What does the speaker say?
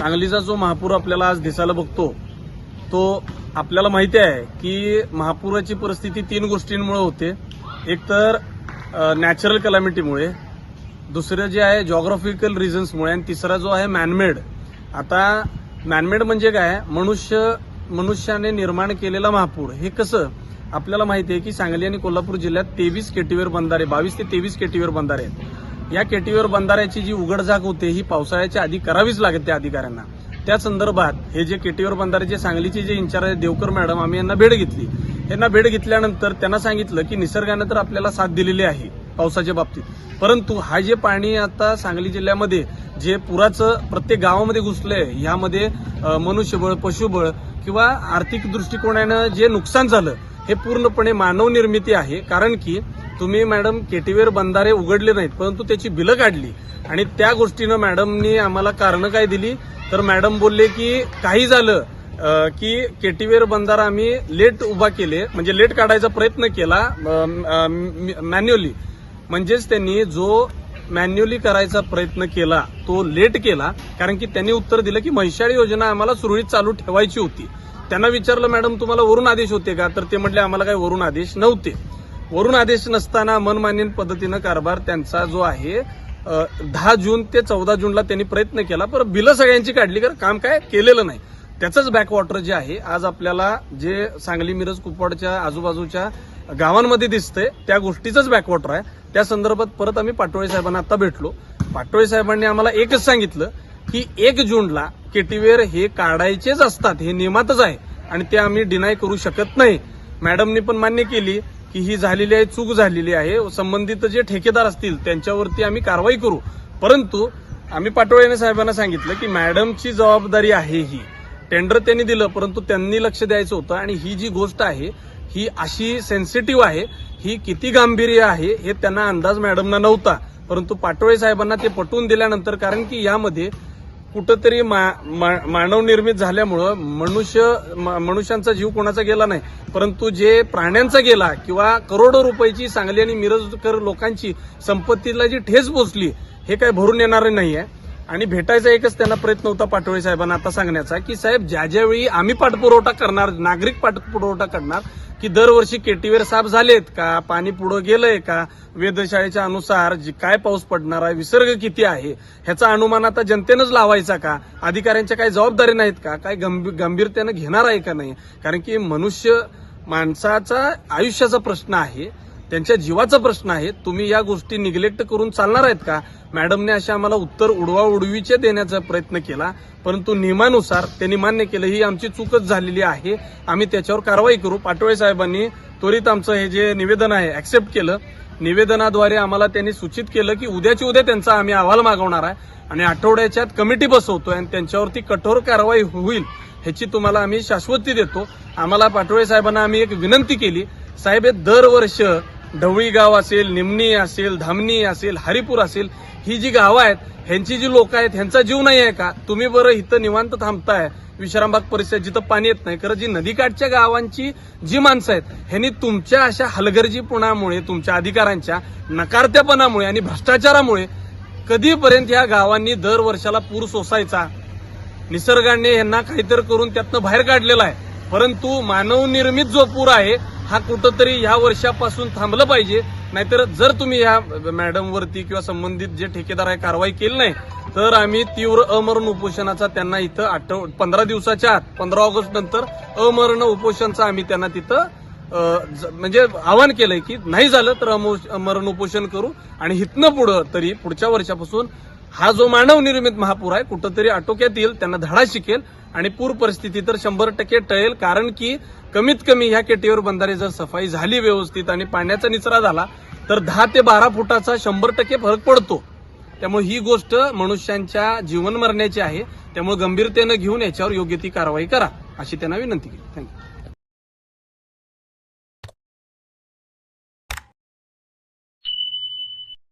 सांगलीचा जो महापूर आपल्याला आज दिसायला बघतो तो आपल्याला माहिती आहे की महापुराची परिस्थिती तीन गोष्टींमुळे होते. एक तर नॅचरल कलॅमिटीमुळे दुसरं जे आहे जॉग्राफिकल रिझन्समुळे आणि तिसरा जो आहे मॅनमेड आता मॅनमेड म्हणजे काय? मनुष्य मनुष्याने निर्माण केलेला महापूर. हे कसं? आपल्याला माहिती आहे की सांगली आणि कोल्हापूर जिल्ह्यात तेवीस केटीवेर बंधारे बावीस ते तेवीस केटीवेर बंधारे आहेत. या केटीवर बंधाऱ्याची जी उघडझाक होते ही पावसाळ्याच्या आधी करावीच लागते त्या अधिकाऱ्यांना. त्या संदर्भात हे जे केटीवर बंधाऱ्याचे सांगलीचे जे इंचार्ज देवकर मॅडम आम्ही यांना भेट घेतली. यांना भेट घेतल्यानंतर त्यांना सांगितलं की निसर्गानं तर आपल्याला साथ दिलेली आहे पावसाच्या बाबतीत. परंतु हा जे पाणी आता सांगली जिल्ह्यामध्ये जे पुराचं प्रत्येक गावामध्ये घुसलंय ह्यामध्ये मनुष्यबळ पशुबळ किंवा आर्थिक दृष्टिकोनानं जे नुकसान झालं हे पूर्णपणे मानव निर्मिती आहे कारण की तुम्ही मॅडम केटीवेर बंधारे उघडले नाहीत परंतु त्याची बिलं काढली. आणि त्या गोष्टीनं मॅडमनी आम्हाला कारणं काय दिली? तर मॅडम बोलले की काही झालं की केटीवेर बंधारा आम्ही लेट उभा केले म्हणजे लेट काढायचा प्रयत्न केला मॅन्युअली. म्हणजेच त्यांनी जो मॅन्युअली करायचा प्रयत्न केला तो लेट केला कारण की त्यांनी उत्तर दिलं की म्हैशाळी योजना आम्हाला सुरळीत चालू ठेवायची होती. त्यांना विचारलं मॅडम तुम्हाला वरून आदेश होते का? तर ते म्हटले आम्हाला काही वरून आदेश नव्हते. वरून आदेश नसताना मनमानीन पद्धतीनं कारभार त्यांचा जो आहे दहा जून ते चौदा जूनला त्यांनी प्रयत्न केला. पर बिलं सगळ्यांची काढली कारण काम काय केलेलं नाही. त्याचंच बॅकवॉटर जे आहे आज आपल्याला जे सांगली मिरज कुपवाडच्या आजूबाजूच्या गावांमध्ये दिसतंय त्या गोष्टीचंच बॅकवॉटर आहे. त्या संदर्भात परत आम्ही पाटोळे साहेबांना आता भेटलो. पाटोळे साहेबांनी आम्हाला एकच सांगितलं की एक जूनला केटीवेअर हे काढायचेच असतात हे नियमातच आहे. आणि ते आम्ही डिनाय करू शकत नाही. मॅडमनी पण मान्य केली की ही झालेली आहे चूक झालेली आहे. संबंधित जे ठेकेदार असतील त्यांच्यावरती आम्ही कारवाई करू. परंतु आम्ही पाटोळे साहेबांना सांगितलं की मॅडमची जबाबदारी आहे ही. टेंडर त्यांनी दिलं परंतु त्यांनी लक्ष द्यायचं होतं. आणि ही जी गोष्ट आहे ही अशी सेन्सिटिव्ह आहे ही किती गांभीर्य आहे हे त्यांना अंदाज मॅडमना नव्हता. परंतु पाटोळे साहेबांना ते पटवून दिल्यानंतर कारण की यामध्ये कुठंतरी मा- मा- मानवनिर्मित झाल्यामुळं मनुष्य म- मनुष्यांचा जीव कोणाचा गेला नाही. परंतु जे प्राण्यांचा गेला किंवा करोडो रुपयाची सांगली आणि मिरजकर लोकांची संपत्तीला जी ठेच पोचली हे काही भरून येणारं नाही आहे आणि भेटायचा एकच त्यांना प्रयत्न होता पाटोळे साहेबांना आता सांगण्याचा की साहेब ज्या ज्यावेळी आम्ही पाठपुरवठा करणार नागरिक पाठपुरवठा करणार की दरवर्षी केटीवेर साफ झालेत का? पाणी पुढं गेलंय का? वेधशाळेच्या अनुसार जी काय पाऊस पडणार आहे विसर्ग किती आहे ह्याचा अनुमान आता जनतेनंच लावायचा का? अधिकाऱ्यांच्या काही जबाबदारी नाहीत का? काय गंभीरतेनं घेणार आहे का नाही? कारण की मनुष्य माणसाचा आयुष्याचा प्रश्न आहे त्यांच्या जीवाचा प्रश्न आहे तुम्ही या गोष्टी निग्लेक्ट करून चालणार आहेत का? मॅडमने अशा आम्हाला उत्तर उडवा उडवीचे देण्याचा प्रयत्न केला परंतु नियमानुसार त्यांनी मान्य केलं ही आमची चूकच झालेली आहे. आम्ही त्याच्यावर कारवाई करू. पाटोळे साहेबांनी त्वरित आमचं हे जे निवेदन आहे ऍक्सेप्ट केलं. निवेदनाद्वारे आम्हाला त्यांनी सूचित केलं की उद्याची उद्या त्यांचा आम्ही अहवाल मागवणार आहे आणि आठवड्याच्यात कमिटी बसवतोय आणि त्यांच्यावरती कठोर कारवाई होईल ह्याची तुम्हाला आम्ही शाश्वती देतो. आम्हाला पाटोळे साहेबांना आम्ही एक विनंती केली साहेब हे दरवर्ष ढवळी गाव असेल निमणी असेल धामणी असेल हरिपूर असेल ही जी गावं आहेत ह्यांची जी लोक आहेत ह्यांचा जीव नाही आहे का? तुम्ही बरं इथं निवांत थांबताय. विश्रामबाग परिसर जिथं पाणी येत नाही खरं जी नदीकाठच्या गावांची जी माणसं आहेत ह्यांनी तुमच्या अशा हलगर्जीपणामुळे तुमच्या अधिकारांच्या नकारत्यापणामुळे आणि भ्रष्टाचारामुळे कधीपर्यंत या गावांनी दर वर्षाला पूर सोसायचा? निसर्गाने यांना काहीतरी करून त्यातनं बाहेर काढलेला आहे. परंतु मानवनिर्मित जो पूर आहे हा कुठंतरी ह्या वर्षापासून थांबलं पाहिजे. नाहीतर जर तुम्ही या मॅडमवरती किंवा संबंधित जे ठेकेदार आहे कारवाई केली नाही तर आम्ही तीव्र अमरण उपोषणाचा त्यांना इथं आठव पंधरा दिवसाच्या आत पंधरा ऑगस्ट नंतर अमरण उपोषणचा आम्ही त्यांना तिथं म्हणजे आवाहन केलंय की नाही झालं तर अमो- उपोषण करू. आणि हितनं पुढं तरी पुढच्या वर्षापासून हा जो मानव निर्मित महापूर आहे कुठंतरी आटोक्यात येईल त्यांना धडा शिकेल आणि पूर परिस्थिती तर शंभर टक्के टळेल कारण की कमीत कमी ह्या केटीवर बंधारे जर सफाई झाली व्यवस्थित आणि पाण्याचा निचरा झाला तर दहा ते बारा फुटाचा शंभर टक्के फरक पडतो. त्यामुळे ही गोष्ट मनुष्यांच्या जीवन मरण्याची आहे. त्यामुळे गंभीरतेनं घेऊन याच्यावर योग्य ती कारवाई करा अशी त्यांना विनंती केली. थँक्यू